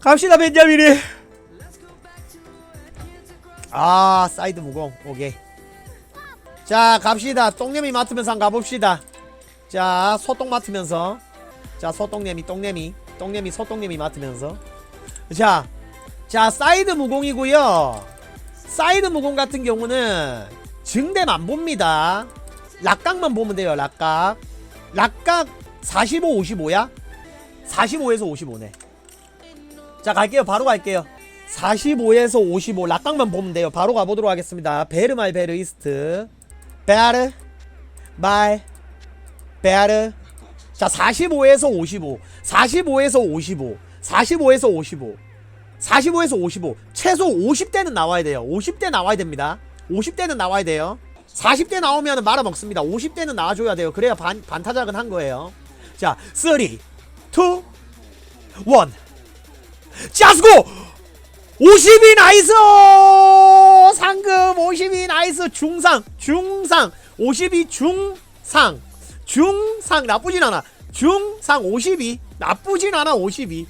갑시다 벤자민이. 아 사이드 무공. 오케이. 자 갑시다. 똥내미 맡으면서 한번 가봅시다. 자 소똥 맡으면서. 자 소똥내미 똥내미 똥내미 소똥내미 맡으면서. 자, 자 사이드 무공이고요. 사이드 무공 같은 경우는 증대만 안 봅니다. 락각만 보면 돼요 락각. 락각 45 55야? 45에서 55네 자 갈게요. 바로 갈게요. 45에서 55 락각만 보면 돼요. 바로 가보도록 하겠습니다. 베르말 베르 이스트 베르 말 베르 자 45에서 55 45에서 55 45에서 55 45에서 55 최소 50대는 나와야 돼요. 50대 나와야 됩니다. 50대는 나와야 돼요. 40대 나오면 말아먹습니다. 50대는 나와줘야 돼요. 그래야 반, 반타작은 한 거예요. 자3 2 1 자스고 52 나이스! 상금 52 나이스 중상 중상 52 중상 중상 나쁘진 않아. 중상 52 나쁘진 않아 52